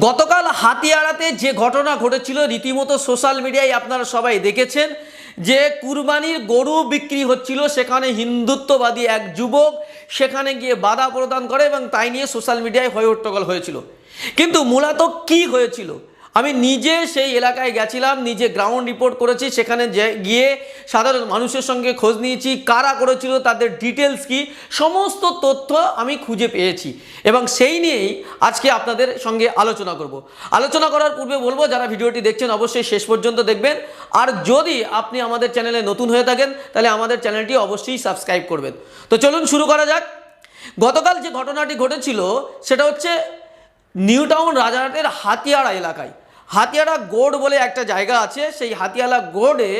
গতকাল হাতিয়াড়াতে যে ঘটনা ঘটেছিল, রীতিমতো সোশ্যাল মিডিয়ায় আপনারা সবাই দেখেছেন যে কুরবানির গরু বিক্রি হচ্ছিল, সেখানে হিন্দুত্ববাদী এক যুবক সেখানে গিয়ে বাধা প্রদান করে এবং তাই নিয়ে সোশ্যাল মিডিয়ায় হয়ে হট্টগোল হয়েছিল। কিন্তু মূলত কি হয়েছিল? আমি নিজে সেই এলাকায় গেছিলাম, নিজে গ্রাউন্ড রিপোর্ট করেছি, সেখানে গিয়ে সাধারণ মানুষের সঙ্গে খোঁজ নিয়েছি, কারা করেছিল, তাদের ডিটেলস কি, সমস্ত তথ্য আমি খুঁজে পেয়েছি। এবং সেই নিয়েই আজকে আপনাদের সঙ্গে আলোচনা করব। আলোচনা করার পূর্বে বলব, যারা ভিডিওটি দেখছেন, অবশ্যই শেষ পর্যন্ত দেখবেন। আর যদি আপনি আমাদের চ্যানেলে নতুন হয়ে থাকেন, তাহলে আমাদের চ্যানেলটি অবশ্যই সাবস্ক্রাইব করবেন। তো চলুন শুরু করা যাক। গতকাল যে ঘটনাটি ঘটেছিল, সেটা হচ্ছে নিউ টাউন রাজারহাটের হাতিয়াড়া এলাকায়। হাতিয়াড়া গোড় বলে একটা জায়গা আছে, সেই হাতিয়ালা গোড়ে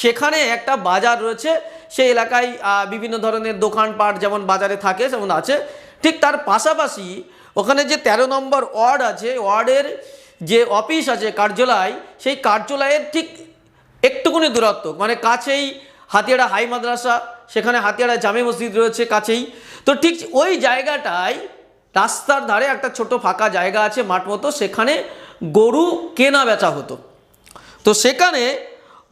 সেখানে একটা বাজার রয়েছে। সেই এলাকায় বিভিন্ন ধরনের দোকানপাট যেমন বাজারে থাকে যেমন আছে। ঠিক তার পাশাপাশি ওখানে যে ১৩ নম্বর ওয়ার্ড আছে, ওয়ার্ডের যে অফিস আছে কার্যালয়, সেই কার্যালয়ের ঠিক একটুকুনি দূরত্ব। মানে কাছেই হাতিয়াড়া হাই মাদ্রাসা, সেখানে হাতিয়াড়া জামে মসজিদ রয়েছে কাছেই। তো ঠিক ওই জায়গাটায় রাস্তার ধারে একটা ছোট ফাঁকা জায়গা আছে মাঠ মতো, সেখানে গরু কেনা বেচা হতো। তো সেখানে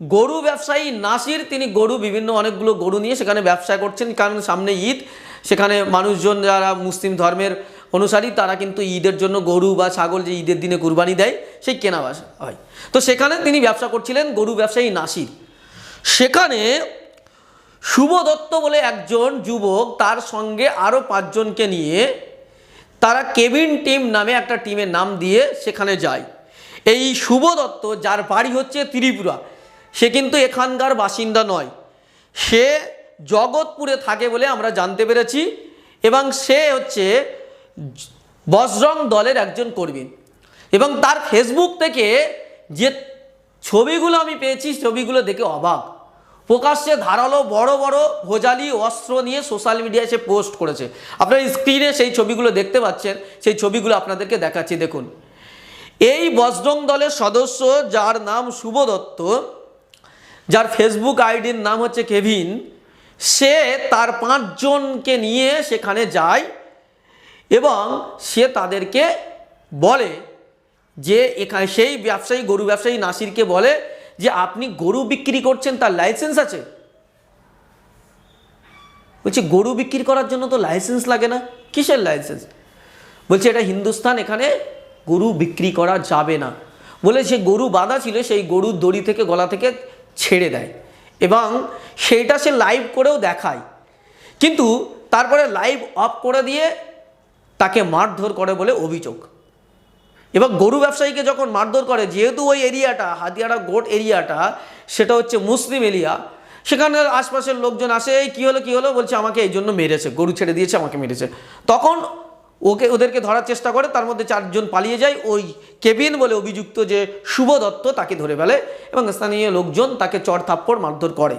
গরু ব্যবসায়ী নাসির, তিনি গরু বিভিন্ন অনেকগুলো গরু নিয়ে সেখানে ব্যবসা করছেন। কারণ সামনে ঈদ, সেখানে মানুষজন যারা মুসলিম ধর্মের অনুসারী, তারা কিন্তু ঈদের জন্য গরু বা ছাগল যে ঈদের দিনে কুরবানি দেয়, সেই কেনা হয়। তো সেখানে তিনি ব্যবসা করছিলেন গরু ব্যবসায়ী নাসির। সেখানে শুভ দত্ত বলে একজন যুবক তার সঙ্গে আরও পাঁচজনকে নিয়ে তারা কেবিন টিম নামে একটা টিমের নাম দিয়ে সেখানে যায়। এই শুভ দত্ত, যার বাড়ি হচ্ছে ত্রিপুরা, সে কিন্তু এখানকার বাসিন্দা নয়। সে জগৎপুরে থাকে বলে আমরা জানতে পেরেছি এবং সে হচ্ছে বজরং দলের একজন কর্মী। এবং তার ফেসবুক থেকে যে ছবিগুলো আমি পেয়েছি, ছবিগুলো দেখে অবাক। প্রকাশ্যে ধারালো বড় বড় ভোজালি অস্ত্র নিয়ে সোশ্যাল মিডিয়ায় সে পোস্ট করেছে। আপনার স্ক্রিনে সেই ছবিগুলো দেখতে পাচ্ছেন, সেই ছবিগুলো আপনাদেরকে দেখাচ্ছি। দেখুন, এই বজরং দলের সদস্য যার নাম শুভ দত্ত, যার ফেসবুক আইডির নাম হচ্ছে কেভিন, সে তার পাঁচজনকে নিয়ে সেখানে যায় এবং সে তাদেরকে বলে যে এখানে সেই ব্যবসায়ী, গরু ব্যবসায়ী নাসিরকে বলে যে আপনি গরু বিক্রি করছেন, তার লাইসেন্স আছে। বলছে, গরু বিক্রি করার জন্য তো লাইসেন্স লাগে না? কিসের লাইসেন্স বলছে, এটা হিন্দুস্তান এখানে গরু বিক্রি করা যাবে না। বলে সে গরু বাঁধা ছিল, সেই গরুর দড়ি থেকে, গলা থেকে ছেড়ে দেয়। এবং সেইটা সে লাইভ করেও দেখায়। কিন্তু তারপরে লাইভ অফ করে দিয়ে তাকে মারধর করে বলে অভিযোগ। এবং গরু ব্যবসায়ীকে যখন মারধর করে, যেহেতু ওই এরিয়াটা হাতিয়াড়া গোট এরিয়াটা, সেটা হচ্ছে মুসলিম এরিয়া, সেখানের আশপাশের লোকজন আসে, এই কী হলো কী হলো? বলছে, আমাকে এই জন্য মেরেছে, গরু ছেড়ে দিয়েছে, আমাকে মেরেছে। তখন ওকে, ওদেরকে ধরার চেষ্টা করে, তার মধ্যে চারজন পালিয়ে যায়। ওই কেবিন বলে অভিযুক্ত যে শুভ দত্ত, তাকে ধরে ফেলে এবং স্থানীয় লোকজন তাকে চড় থাপ্পড় মারধর করে।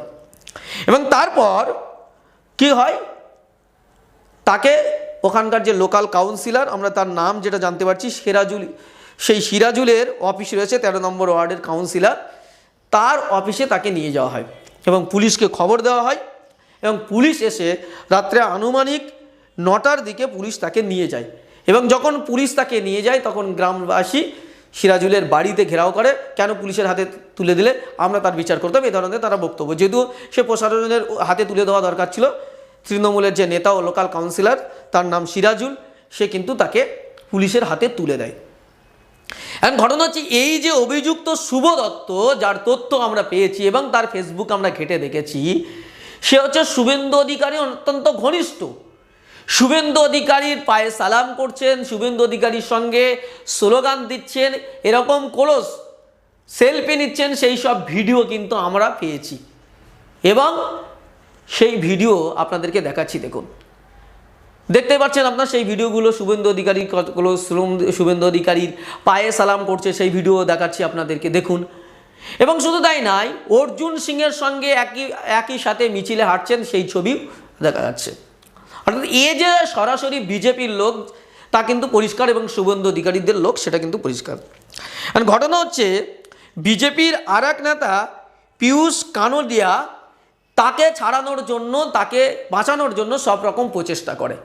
এবং তারপর কি হয়? তাকে ওখানকার যে লোকাল কাউন্সিলর, আমরা তার নাম যেটা জানতে পারছি, সিরাজুল, সেই সিরাজুলের অফিস রয়েছে, তেরো নম্বর ওয়ার্ডের কাউন্সিলর। তার অফিসে তাকে নিয়ে যাওয়া হয় এবং পুলিশকে খবর দেওয়া হয় এবং পুলিশ এসে রাত্রে আনুমানিক নটার দিকে পুলিশ তাকে নিয়ে যায় এবং যখন পুলিশ তাকে নিয়ে যায়, তখন গ্রামবাসী সিরাজুলের বাড়িতে ঘেরাও করে, কেন পুলিশের হাতে তুলে দিলে? আমরা তার বিচার করতাম। এই ধরনের তারা বক্তব্য। যেহেতু সে প্রশাসনের হাতে তুলে দেওয়া দরকার ছিল তৃণমূলের যে নেতা ও লোকাল কাউন্সিলর, তার নাম সিরাজুল, সে কিন্তু তাকে পুলিশের হাতে তুলে দেয়। এখন ঘটনা হচ্ছে এই যে অভিযুক্ত শুভ দত্ত, যার তথ্য আমরা পেয়েছি এবং তার ফেসবুক আমরা ঘেটে দেখেছি, সে হচ্ছে শুভেন্দু অধিকারী অত্যন্ত ঘনিষ্ঠ। শুভেন্দু অধিকারীর পায়ে সালাম করছেন, শুভেন্দু অধিকারীর সঙ্গে স্লোগান দিচ্ছেন, এরকম কোলস সেলফি নিচ্ছেন, সেই সব ভিডিও কিন্তু আমরা পেয়েছি। এবং সেই ভিডিও আপনাদেরকে দেখাচ্ছি, দেখুন। দেখতে পাচ্ছেন আপনার, সেই ভিডিওগুলো শুভেন্দু অধিকারীর কতগুলো শ্রম- শুভেন্দু অধিকারীর পায়ে সালাম করছে, সেই ভিডিও দেখাচ্ছি আপনাদেরকে, দেখুন। এবং শুধু তাই নয়, অর্জুন সিংয়ের সঙ্গে একই একই সাথে মিছিলে হাঁটছেন, সেই ছবিও দেখা যাচ্ছে। অর্থাৎ এ যে সরাসরি বিজেপির লোক, তা কিন্তু পরিষ্কার এবং শুভেন্দু অধিকারীদের লোক, সেটা কিন্তু পরিষ্কার। ঘটনা হচ্ছে, বিজেপির আর এক নেতা, পীয়ূষ কানোডিয়া তাকে ছাড়ানোর জন্য, তাকে বাঁচানোর জন্য সব রকম প্রচেষ্টা করে।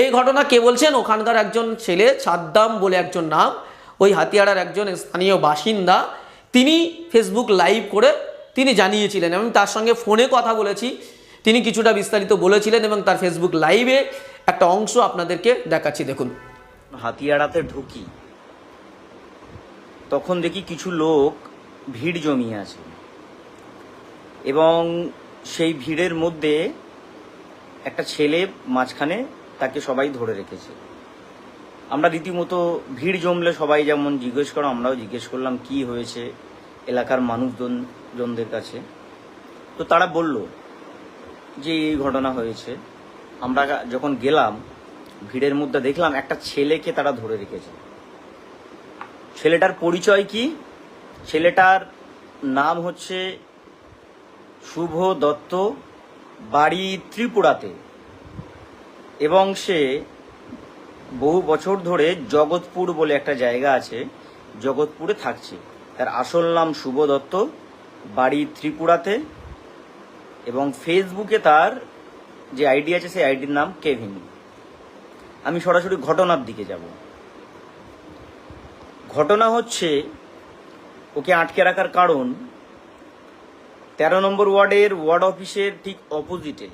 এই ঘটনা কে বলছেন? ওখানকার একজন ছেলে, সাদ্দাম বলে একজন নাম। ওই হাতিয়ারার একজন স্থানীয় বাসিন্দা। তিনি ফেসবুক লাইভ করে তিনি জানিয়েছিলেন এবং তার সঙ্গে ফোনে কথা বলেছি। তিনি কিছুটা বিস্তারিত বলেছিলেন এবং তার ফেসবুক লাইভে একটা অংশ আপনাদেরকে দেখাচ্ছি, দেখুন। হাতিয়াড়াতে ঢুকি, তখন দেখি কিছু লোক ভিড় জমিয়ে আছে। এবং সেই ভিড়ের মধ্যে একটা ছেলে মাঝখানে তাকে সবাই ধরে রেখেছে। আমরা রীতিমতো ভিড় জমলে সবাই যেমন জিজ্ঞেস করো, আমরাও জিজ্ঞেস করলাম, কি হয়েছে এলাকার মানুষজন, জনদের কাছে? তো তারা বলল যে, এই ঘটনা হয়েছে। আমরা যখন গেলাম, ভিড়ের মধ্যে দেখলাম একটা ছেলেকে তারা ধরে রেখেছে। ছেলেটার পরিচয় কি? ছেলেটার নাম হচ্ছে শুভ দত্ত বাড়ি ত্রিপুরাতে। এবং সে বহু বছর ধরে জগৎপুর বলে একটা জায়গা আছে, জগৎপুরে থাকছে। তার আসল নাম শুভ দত্ত বাড়ি ত্রিপুরাতে। এবং ফেসবুকে তার যে আইডি আছে, সেই আইডির নাম কেভিন। আমি সরাসরি ঘটনার দিকে যাব। ঘটনা হচ্ছে, ওকে আটকে রাখার কারণ তেরো নম্বর ওয়ার্ডের ওয়ার্ড অফিসের ঠিক অপোজিটে।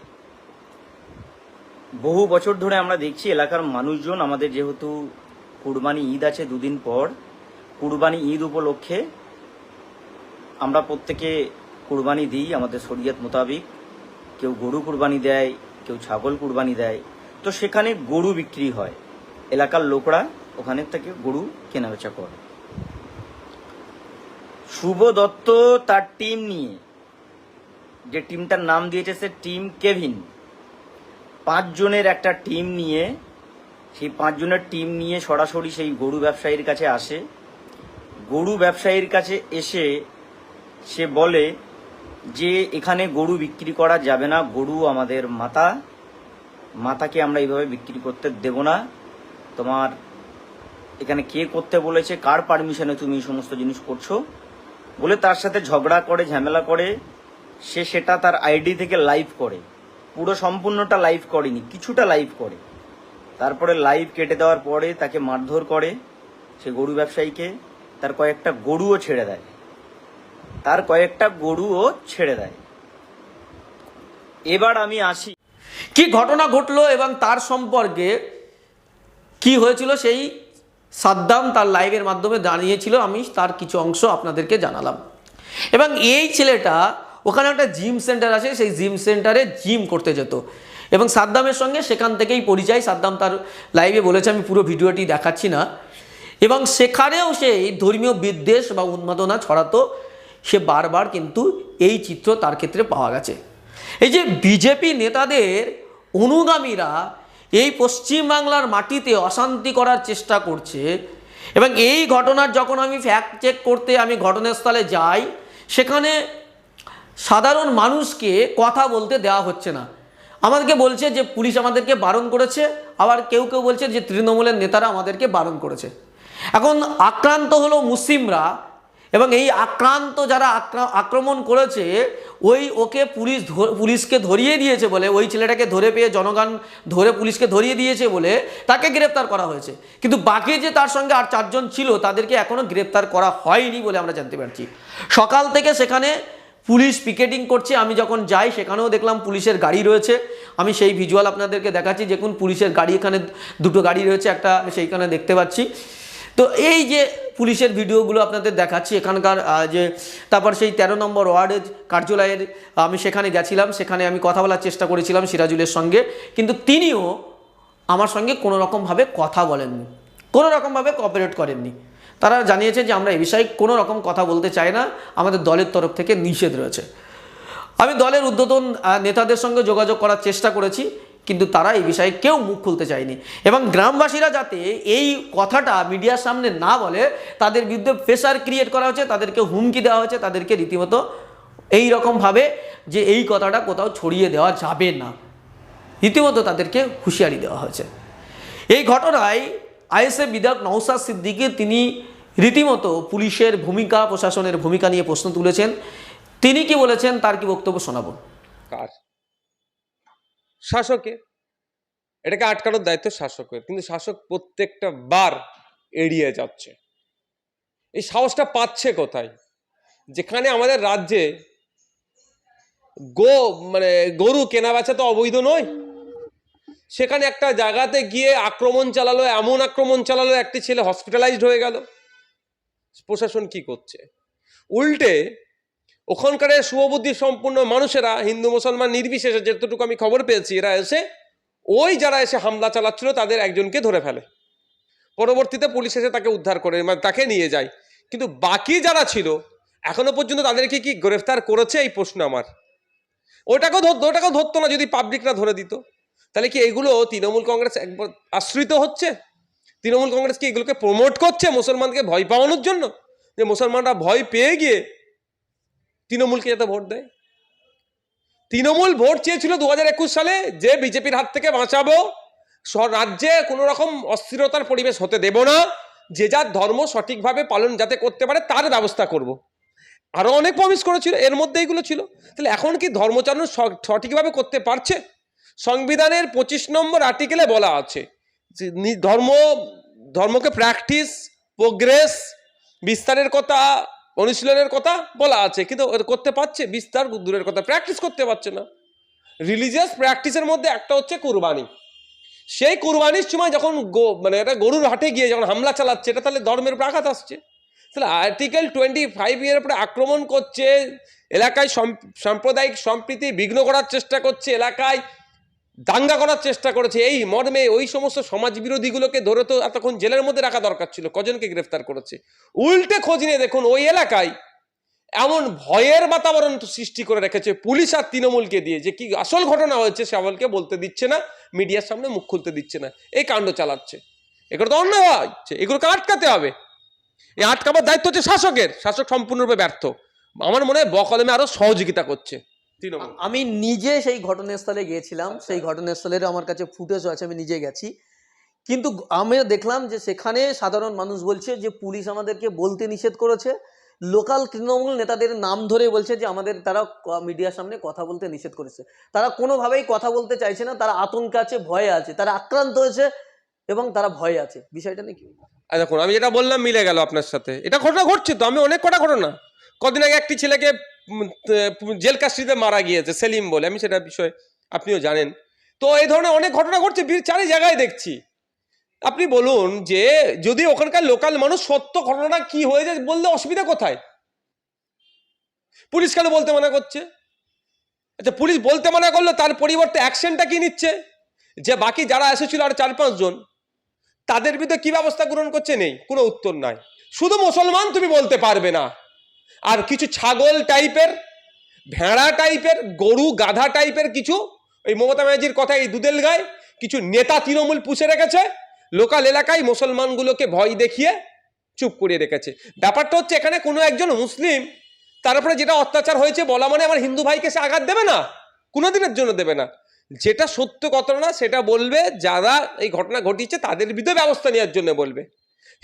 বহু বছর ধরে আমরা দেখছি এলাকার মানুষজন, আমাদের যেহেতু কুরবানি ঈদ আছে দুদিন পর, কুরবানি ঈদ উপলক্ষে আমরা প্রত্যেকে কুরবানি দিই, আমাদের শরীয়ত মোতাবিক। কেউ গরু কুরবানি দেয়, কেউ ছাগল কুরবানি দেয়। তো সেখানে গরু বিক্রি হয়। এলাকার লোকরা ওখানে থেকে গরু কেনাবেচা করে। শুভ দত্ত তার টিম নিয়ে যে টিমটার নাম দিয়েছে সে টিম কেভিন। পাঁচজনের একটা টিম নিয়ে, সেই পাঁচজনের টিম নিয়ে সরাসরি সেই গরু ব্যবসায়ীর কাছে আসে। গরু ব্যবসায়ীর কাছে এসে সে বলে যে, এখানে গরু বিক্রি করা যাবে না, গরু আমাদের মাতা। মাতাকে আমরা এইভাবে বিক্রি করতে দেব না। তোমার এখানে কে করতে বলেছে? কার পারমিশনে তুমি এই সমস্ত জিনিস করছ? বলে তার সাথে ঝগড়া করে, ঝামেলা করে। সে সেটা তার আইডি থেকে লাইভ করে। পুরো সম্পূর্ণটা লাইভ করেনি, কিছুটা লাইভ করে। তারপরে লাইভ কেটে দেওয়ার পরে তাকে মারধর করে সে গরু ব্যবসায়ীকে, তার কয়েকটা গরুও ছেড়ে দেয়। তার কয়েকটা গরুও ছেড়ে দেয়। এবার আমি আসি। কি ঘটনা ঘটলো এবং তার সম্পর্কে কি হয়েছিল সেই সাদ্দাম তার লাইভের মাধ্যমে দাঁড়িয়েছিল আমি তার কিছু অংশ আপনাদেরকে জানালাম। এবং এই ছেলেটা ওখানে একটা জিম সেন্টার আছে, সেই জিম সেন্টারে জিম করতে যেত। এবং সাদ্দামের সঙ্গে সেখান থেকেই পরিচয় সাদ্দাম তার লাইভে বলেছে, আমি পুরো ভিডিওটি দেখাচ্ছি না। এবং সেখানেও সেই ধর্মীয় বিদ্বেষ বা উন্মাদনা ছড়াতো, সে বারবার কিন্তু এই চিত্র তার ক্ষেত্রে পাওয়া গেছে। এই যে বিজেপি নেতাদের অনুগামীরা এই পশ্চিমবাংলার মাটিতে অশান্তি করার চেষ্টা করছে, এবং এই ঘটনার যখন আমি ফ্যাক্ট চেক করতে আমি ঘটনাস্থলে যাই, সেখানে সাধারণ মানুষকে কথা বলতে দেওয়া হচ্ছে না। আমাদেরকে বলছে যে, পুলিশ আমাদেরকে বারণ করেছে। আবার কেউ কেউ বলছে যে, তৃণমূলের নেতারা আমাদেরকে বারণ করেছে। এখন আক্রান্ত হলো মুসলিমরা এবং এই আক্রান্ত যারা আক্রা- আক্রমণ করেছে, ওই ওকে পুলিশ পুলিশকে ধরিয়ে দিয়েছে বলে, ওই ছেলেটাকে ধরে পেয়ে জনগণ ধরে পুলিশকে ধরিয়ে দিয়েছে বলে তাকে গ্রেপ্তার করা হয়েছে। কিন্তু বাকি যে তার সঙ্গে আর চারজন ছিল, তাদেরকে এখনও গ্রেপ্তার করা হয়নি বলে আমরা জানতে পারছি। সকাল থেকে সেখানে পুলিশ পিকেটিং করছে, আমি যখন যাই সেখানেও দেখলাম পুলিশের গাড়ি রয়েছে। আমি সেই ভিজুয়াল আপনাদেরকে দেখাচ্ছি, দেখুন পুলিশের গাড়ি, এখানে দুটো গাড়ি রয়েছে, একটা আমি সেইখানে দেখতে পাচ্ছি। তো এই যে পুলিশের ভিডিওগুলো আপনাদের দেখাচ্ছি, এখানকার যে তারপর সেই তেরো নম্বর ওয়ার্ডের কার্যালয়ের, আমি সেখানে গেছিলাম, সেখানে আমি কথা বলার চেষ্টা করেছিলাম সিরাজুলের সঙ্গে, কিন্তু তিনিও আমার সঙ্গে কোনো রকমভাবে কথা বলেননি কোনো রকমভাবে কোঅপারেট করেননি। তারা জানিয়েছে যে আমরা এ বিষয়ে কোনো রকম কথা বলতে চাই না। আমাদের দলের তরফ থেকে নিষেধ রয়েছে। আমি দলের উদ্বোধন নেতাদের সঙ্গে যোগাযোগ করার চেষ্টা করেছি, কিন্তু তারা এই বিষয়ে কেউ মুখ খুলতে চায়নি। এবং গ্রামবাসীরা যাতে এই কথাটা মিডিয়ার সামনে না বলে, তাদের বিরুদ্ধে প্রেশার ক্রিয়েট করা হচ্ছে তাদেরকে হুমকি দেওয়া হচ্ছে তাদেরকে রীতিমতো এই রকমভাবে যে এই কথাটা কোথাও ছড়িয়ে দেওয়া যাবে না। রীতিমতো তাদেরকে হুঁশিয়ারি দেওয়া হয়েছে। এই ঘটনায় আইএসএ বিধায়ক নৌসাদ সিদ্দিকি, তিনি রীতিমতো পুলিশের ভূমিকা, প্রশাসনের ভূমিকা নিয়ে প্রশ্ন তুলেছেন। তিনি কি বলেছেন, তার কি বক্তব্য শোনাবো? কার শাসকের। এটাকে আটকানোর দায়িত্ব শাসকের। কিন্তু শাসক প্রত্যেকটা বার এড়িয়ে যাচ্ছে। এই সাহসটা পাচ্ছে কোথায়? যেখানে আমাদের রাজ্যে গো মানে গরু কেনা বেচা তো অবৈধ নয়। সেখানে একটা জায়গাতে গিয়ে আক্রমণ চালালো, এমন আক্রমণ চালালো, একটি ছেলে হসপিটালাইজড হয়ে গেল। প্রশাসন কি করছে? উল্টে ওখানকার শুভবুদ্ধি সম্পূর্ণ মানুষেরা, হিন্দু, মুসলমান নির্বিশেষে যতটুকু আমি খবর পেয়েছি, এরা এসে ওই যারা এসে হামলা চালাচ্ছিল তাদের একজনকে ধরে ফেলে। পরবর্তীতে পুলিশ এসে তাকে উদ্ধার করে মানে তাকে নিয়ে যায়। কিন্তু বাকি যারা ছিল, এখনও পর্যন্ত তাদেরকে কি গ্রেফতার করেছে এই প্রশ্ন আমার? ওটাকেও ধরতো ওটাকেও ধরতো না যদি পাবলিকরা ধরে দিত। তাহলে কি এগুলো তৃণমূল কংগ্রেস একবার আশ্রিত হচ্ছে? তৃণমূল কংগ্রেস কি এগুলোকে প্রমোট করছে মুসলমানকে ভয় পাওয়ানোর জন্য? যে মুসলমানরা ভয় পেয়ে গিয়ে তৃণমূলকে যাতে ভোট দেয়? তৃণমূল ভোট চেয়েছিল দু হাজার একুশ সালে যে বিজেপির হাত থেকে বাঁচাবো রাজ্যে কোনো রকম অস্থিরতার পরিবেশ হতে দেব না, যে যার ধর্ম সঠিকভাবে পালন যাতে করতে পারে তার ব্যবস্থা করব। আরও অনেক প্রমিস করেছিল, এর মধ্যে এইগুলো ছিল। তাহলে এখন কি ধর্মচারণ সঠিকভাবে করতে পারছে? সংবিধানের পঁচিশ নম্বর আর্টিকেলে বলা আছে ধর্ম, ধর্মকে প্র্যাকটিস প্রোগ্রেস বিস্তারের কথা, অনুশীলনের কথা বলা আছে। কিন্তু করতে পারছে, বিস্তার দূরের কথা প্র্যাকটিস করতে পারছে না। রিলিজিয়াস প্র্যাকটিসের মধ্যে একটা হচ্ছে কুরবানি। সেই কুরবানির সময় যখন গো মানে এটা গরুর হাটে গিয়ে যখন হামলা চালাচ্ছে, এটা তাহলে ধর্মের উপর আঘাত আসছে। তাহলে আর্টিকেল টোয়েন্টি ফাইভ ইয়ের উপরে আক্রমণ করছে, এলাকায় সাম্প্রদায়িক সম্প্রীতি বিঘ্ন করার চেষ্টা করছে, এলাকায় দাঙ্গা করার চেষ্টা করেছে। এই মর্মে ওই সমস্ত সমাজ বিরোধীগুলোকে ধরে তো এতক্ষণ জেলের মধ্যে রাখা দরকার ছিল, কজনকে গ্রেফতার করেছে? উল্টে খোঁজ নিয়ে দেখুন ওই এলাকায় এমন ভয়ের বাতাবরণ সৃষ্টি করে রেখেছে পুলিশ আর তৃণমূলকে দিয়ে যে কি আসল ঘটনা হয়েছে সেবলকে বলতে দিচ্ছে না, মিডিয়ার সামনে মুখ খুলতে দিচ্ছে না, এই কাণ্ড চালাচ্ছে। এগুলো তো অন্যায় হচ্ছে এগুলোকে আটকাতে হবে। এই আটকাবার দায়িত্ব হচ্ছে শাসকের, শাসক সম্পূর্ণরূপে ব্যর্থ। আমার মনে হয় বকলমে আরও সহযোগিতা করছে। তৃণমূল আমি নিজে সেই ঘটনাস্থলে গিয়েছিলাম সেই ঘটনাস্থলের আমার কাছে ফুটেজও আছে আমি নিজে গেছি। কিন্তু আমি দেখলাম যে সেখানে সাধারণ মানুষ বলছে যে পুলিশ আমাদেরকে বলতে নিষেধ করেছে। লোকাল তৃণমূল নেতাদের নাম ধরে বলছে যে আমাদের তারা মিডিয়ার সামনে কথা বলতে নিষেধ করেছে। তারা কোনোভাবেই কথা বলতে চাইছে না তারা আতঙ্কে আছে ভয়ে আছে তারা আক্রান্ত হয়েছে এবং তারা ভয়ে আছে। বিষয়টা নাকি দেখুন আমি যেটা বললাম মিলে গেল আপনার সাথে। এটা ঘটনা ঘটছে তো আমি অনেক কটা ঘটনা। কদিন আগে একটি ছেলেকে জেল কাস্টডিতে মারা গিয়েছে, সেলিম বলে। আমি সেটা বিষয়ে আপনিও জানেন। তো এই ধরনের অনেক ঘটনা ঘটছে চারি জায়গায় দেখছি। আপনি বলুন যে, যদি ওখানকার লোকাল মানুষ সত্য ঘটনাটা কি হয়েছে বললে অসুবিধা কোথায়? পুলিশ কেন বলতে মানা করছে? আচ্ছা পুলিশ বলতে মানা করল, তার পরিবর্তে অ্যাকশনটা কি নিচ্ছে? যে বাকি যারা এসেছিল আর চার পাঁচজন তাদের বিরুদ্ধে কি ব্যবস্থা গ্রহণ করছে নেই? কোনো উত্তর নাই। শুধু মুসলমান তুমি বলতে পারবে না। আর কিছু ছাগল টাইপের, ভেড়া টাইপের, গরু গাধা টাইপের কিছু ওই মমতা ব্যানার্জির কথা এই দুদেল গায়ে, কিছু নেতা তৃণমূল পুষে রেখেছে, লোকাল এলাকায় মুসলমানগুলোকে ভয় দেখিয়ে চুপ করিয়ে রেখেছে। ব্যাপারটা হচ্ছে এখানে কোনো একজন মুসলিম, তার উপরে যেটা অত্যাচার হয়েছে বলা মানে আমার হিন্দু ভাইকে সে আঘাত দেবে না, কোনোদিনের জন্য দেবে না। যেটা সত্য ঘটনা সেটা বলবে, যারা এই ঘটনা ঘটিয়েছে তাদের বিরুদ্ধে ব্যবস্থা নেওয়ার জন্য বলবে।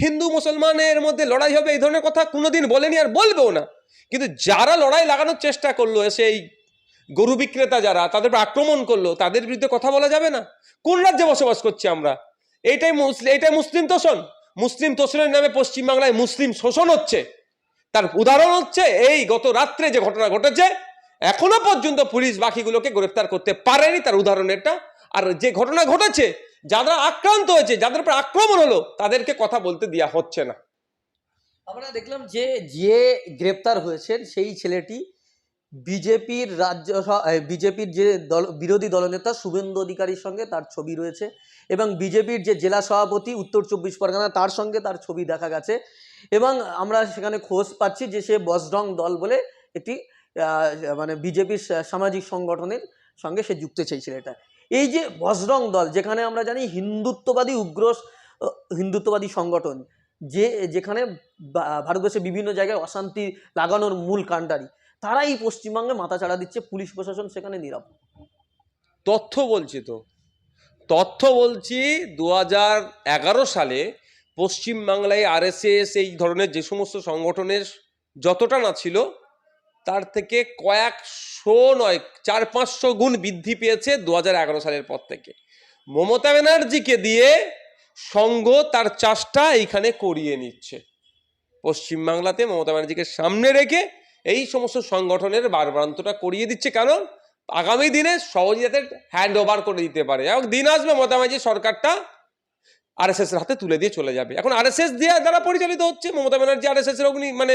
হিন্দু মুসলমানের মধ্যে লড়াই হবে, এই ধরনের কথা কোনোদিন বলেনি আর বলবেও না। কিন্তু যারা লড়াই লাগানোর চেষ্টা করল, এসে এই গরু বিক্রেতা যারা, তাদের আক্রমণ করল, তাদের বিরুদ্ধে কথা বলা যাবে না? কোন রাজ্যে বসবাস করছি আমরা? এইটাই মুসলিম এইটাই মুসলিম তোষণ। মুসলিম তোষণের নামে পশ্চিমবাংলায় মুসলিম শোষণ হচ্ছে। তার উদাহরণ হচ্ছে, এই গত রাত্রে যে ঘটনা ঘটেছে, এখনও পর্যন্ত পুলিশ বাকিগুলোকে গ্রেফতার করতে পারেনি তার উদাহরণ এটা। আর যে ঘটনা ঘটেছে যারা আক্রান্ত হয়েছে, যাদের উপর আক্রমণ হলো, তাদেরকে কথা বলতে দেওয়া হচ্ছে না। আমরা দেখলাম যে যে গ্রেপ্তার হয়েছেন সেই ছেলেটি বিজেপির রাজ্য বিজেপির যে দল, বিরোধী দলনেতা শুভেন্দু অধিকারীর সঙ্গে তার ছবি রয়েছে এবং বিজেপির যে জেলা সভাপতি উত্তর চব্বিশ পরগনা, তার সঙ্গে তার ছবি দেখা গেছে এবং আমরা সেখানে খোঁজ পাচ্ছি যে সে বজরং দল বলে একটি মানে বিজেপির সামাজিক সংগঠনের সঙ্গে সে যুক্ত সেই ছেলেটা। এই যে বজরং দল, যেখানে আমরা জানি হিন্দুত্ববাদী উগ্র হিন্দুত্ববাদী সংগঠন, যে, যেখানে ভারতবর্ষের বিভিন্ন জায়গায় অশান্তি লাগানোর মূল কাণ্ডারি, তারা এই পশ্চিমবঙ্গে মাথা চাড়া দিচ্ছে, পুলিশ প্রশাসন সেখানে নিরাপদ তথ্য বলছি তো। তথ্য বলছি দু সালে পশ্চিমবাংলায় আরএসএস এই ধরনের যে সমস্ত সংগঠনের যতটা না ছিল, তার থেকে কয়েকশো নয়, চার পাঁচশো গুণ বৃদ্ধি পেয়েছে দু সালের পর থেকে। মমতা ব্যানার্জিকে দিয়ে সংঘ তার চাষটা এইখানে করিয়ে নিচ্ছে। পশ্চিমবাংলাতে মমতা ব্যানার্জিকে সামনে রেখে এই সমস্ত সংগঠনের বারবারান্তটা করিয়ে দিচ্ছে। কারণ আগামী দিনে সহজে যাতে হ্যান্ড ওভার করে দিতে পারে। এবং দিন আসবে, মমতা ব্যানার্জি সরকারটা আরএসএস এর হাতে তুলে দিয়ে চলে যাবে। এখন আরএসএস দিয়ে দ্বারা পরিচালিত হচ্ছে, মমতা ব্যানার্জি আরএসএস এর অগ্নি মানে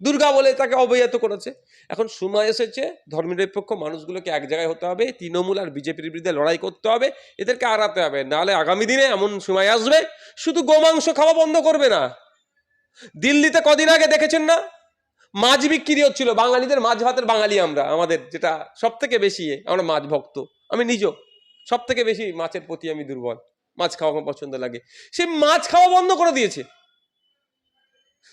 দুর্গা বলে তাকে অবহিত করেছে। এখন সময় এসেছে, ধর্মনিরপেক্ষ মানুষগুলোকে এক জায়গায় হতে হবে, তৃণমূল আর বিজেপির বিরুদ্ধে লড়াই করতে হবে, এদেরকে আড়াতে হবে। নাহলে আগামী দিনে এমন সময় আসবে, শুধু গোমাংস খাওয়া বন্ধ করবে না। দিল্লিতে কদিন আগে দেখেছেন না? মাছ বিক্রি হচ্ছিল, বাঙালিদের মাছ ভাতের বাঙালি আমরা, আমাদের যেটা সব থেকে বেশি আমরা মাছ ভক্ত, আমি নিজেও সব থেকে বেশি মাছের প্রতি আমি দুর্বল, মাছ খাওয়া পছন্দ লাগে। সে মাছ খাওয়া বন্ধ করে দিয়েছে।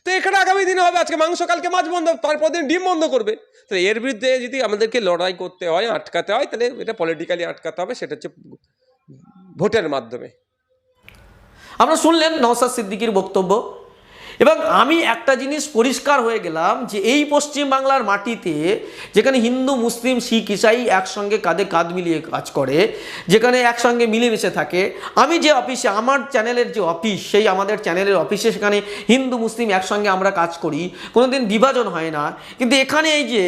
তো এখানে আগামী দিনে হবে, আজকে মাংস, কালকে মাছ বন্ধ তারপর দিন ডিম বন্ধ করবে। তো এর বিরুদ্ধে যদি আমাদেরকে লড়াই করতে হয়, আটকাতে হয়, তাহলে এটা পলিটিক্যালি আটকাতে হবে, সেটা হচ্ছে ভোটের মাধ্যমে। আমরা শুনলেন নওসাদ সিদ্দিকির বক্তব্য। এবং আমি একটা জিনিস পরিষ্কার হয়ে গেলাম যে এই পশ্চিম বাংলার মাটিতে যেখানে হিন্দু, মুসলিম, শিখ, ইসাই একসঙ্গে কাঁধে কাঁধ মিলিয়ে কাজ করে, যেখানে একসঙ্গে মিলেমিশে থাকে, আমি যে অফিসে, আমার চ্যানেলের যে অফিস, সেই আমাদের চ্যানেলের অফিসে সেখানে হিন্দু, মুসলিম একসঙ্গে আমরা কাজ করি, কোনোদিন বিভাজন হয় না। কিন্তু এখানে এই যে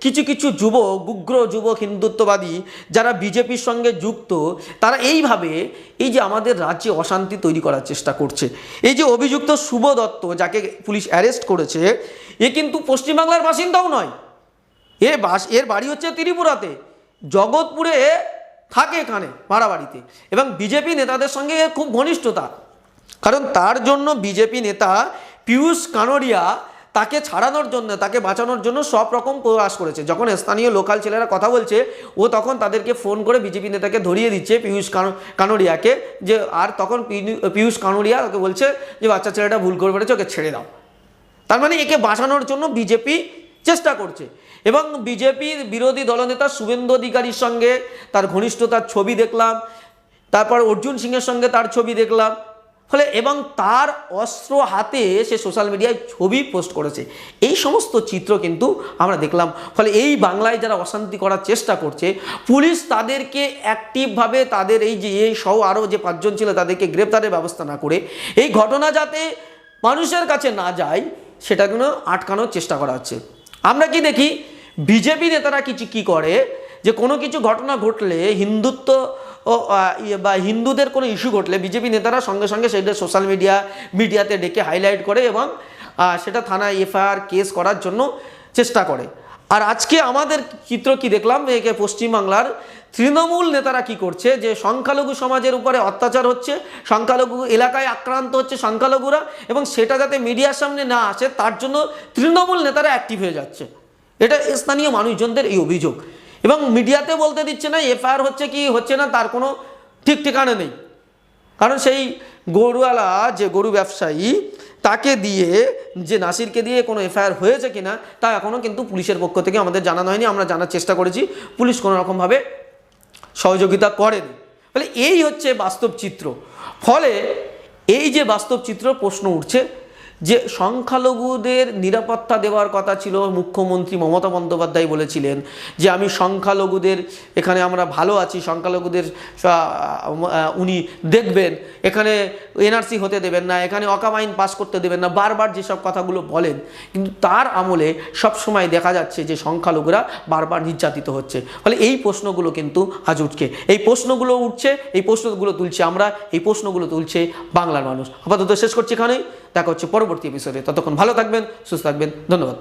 কিছু কিছু যুবক, উগ্র যুবক, হিন্দুত্ববাদী যারা বিজেপির সঙ্গে যুক্ত, তারা এইভাবে এই যে আমাদের রাজ্যে অশান্তি তৈরি করার চেষ্টা করছে। এই যে অভিযুক্ত শুভ দত্ত যাকে পুলিশ অ্যারেস্ট করেছে, এ কিন্তু পশ্চিমবাংলার বাসিন্দাও নয়। এ বাস, এর বাড়ি হচ্ছে ত্রিপুরাতে। জগৎপুরে থাকে এখানে ভাড়া বাড়িতে এবং বিজেপি নেতাদের সঙ্গে খুব ঘনিষ্ঠতা। কারণ তার জন্য বিজেপি নেতা পীয়ূষ কানোরিয়া তাকে ছাড়ানোর জন্য, তাকে বাঁচানোর জন্য সব রকম প্রয়াস করেছে। যখন স্থানীয় লোকাল ছেলেরা কথা বলছে, ও তখন তাদেরকে ফোন করে বিজেপি নেতাকে ধরিয়ে দিচ্ছে পীয়ূষ কানো- কানোরিয়াকে যে, আর তখন পীযূ- পীয়ূষ কানোরিয়া ওকে বলছে যে, বাচ্চা ছেলেটা ভুল করে ফেলেছে, ওকে ছেড়ে দাও। তার মানে একে বাঁচানোর জন্য বিজেপি চেষ্টা করছে। এবং বিজেপির বিরোধী দলনেতা শুভেন্দু অধিকারীর সঙ্গে তার ঘনিষ্ঠতার ছবি দেখলাম। তারপর অর্জুন সিংয়ের সঙ্গে তার ছবি দেখলাম। ফলে এবং তার অস্ত্র হাতে সে সোশ্যাল মিডিয়ায় ছবি পোস্ট করেছে। এই সমস্ত চিত্র কিন্তু আমরা দেখলাম। ফলে এই বাংলায় যারা অশান্তি করার চেষ্টা করছে, পুলিশ তাদেরকে অ্যাক্টিভভাবে তাদের এই যে, এই সহ আরও যে পাঁচজন ছিল তাদেরকে গ্রেপ্তারের ব্যবস্থা না করে, এই ঘটনা যাতে মানুষের কাছে না যায়, সেটা কোনো আটকানোর চেষ্টা করা হচ্ছে। আমরা কি দেখি, বিজেপি নেতারা কিছু কি করে, যে কোনো কিছু ঘটনা ঘটলে হিন্দুত্ব ও ইয়ে বা হিন্দুদের কোনো ইস্যু ঘটলে বিজেপি নেতারা সঙ্গে সঙ্গে সেটা সোশ্যাল মিডিয়া মিডিয়াতে ডেকে হাইলাইট করে এবং সেটা থানায় এফআইআর কেস করার জন্য চেষ্টা করে। আর আজকে আমাদের চিত্র কি দেখলাম? একে পশ্চিমবাংলার তৃণমূল নেতারা কি করছে? যে সংখ্যালঘু সমাজের উপরে অত্যাচার হচ্ছে, সংখ্যালঘু এলাকায় আক্রান্ত হচ্ছে সংখ্যালঘুরা এবং সেটা যাতে মিডিয়ার সামনে না আসে, তার জন্য তৃণমূল নেতারা অ্যাক্টিভ হয়ে যাচ্ছে। এটা স্থানীয় মানুষজনদের এই অভিযোগ। এবং মিডিয়াতে বলতে দিচ্ছে না, এফআইআর হচ্ছে কি, হচ্ছে না, তার কোনো ঠিক ঠিকানা নেই। কারণ সেই গরুওয়ালা, যে গরু ব্যবসায়ী, তাকে দিয়ে, যে নাসিরকে দিয়ে কোনো এফআইআর হয়েছে কিনা, তা এখনও কিন্তু পুলিশের পক্ষ থেকে আমাদের জানানো হয়নি, আমরা জানার চেষ্টা করেছি। পুলিশ কোনো রকমভাবে সহযোগিতা করেনি। ফলে এই হচ্ছে বাস্তব চিত্র। ফলে এই যে বাস্তব চিত্র প্রশ্ন উঠছে যে সংখ্যালঘুদের নিরাপত্তা দেওয়ার কথা ছিল, মুখ্যমন্ত্রী মমতা বন্দ্যোপাধ্যায় বলেছিলেন যে আমি সংখ্যালঘুদের, এখানে আমরা ভালো আছি, সংখ্যালঘুদের উনি দেখবেন, এখানে এনআরসি হতে দেবেন না, এখানে অকাম আইন পাস করতে দেবেন না, বারবার যেসব কথাগুলো বলেন, কিন্তু তার আমলে সব সময় দেখা যাচ্ছে যে সংখ্যালঘুরা বারবার নির্যাতিত হচ্ছে। ফলে এই প্রশ্নগুলো কিন্তু আজ উঠছে। এই প্রশ্নগুলো উঠছে, এই প্রশ্নগুলো তুলছে আমরা, এই প্রশ্নগুলো তুলছে বাংলার মানুষ। আপাতত শেষ করছি এখানেই। দেখা হচ্ছে পরবর্তী এপিসোডে ততক্ষণ ভালো থাকবেন সুস্থ থাকবেন। ধন্যবাদ।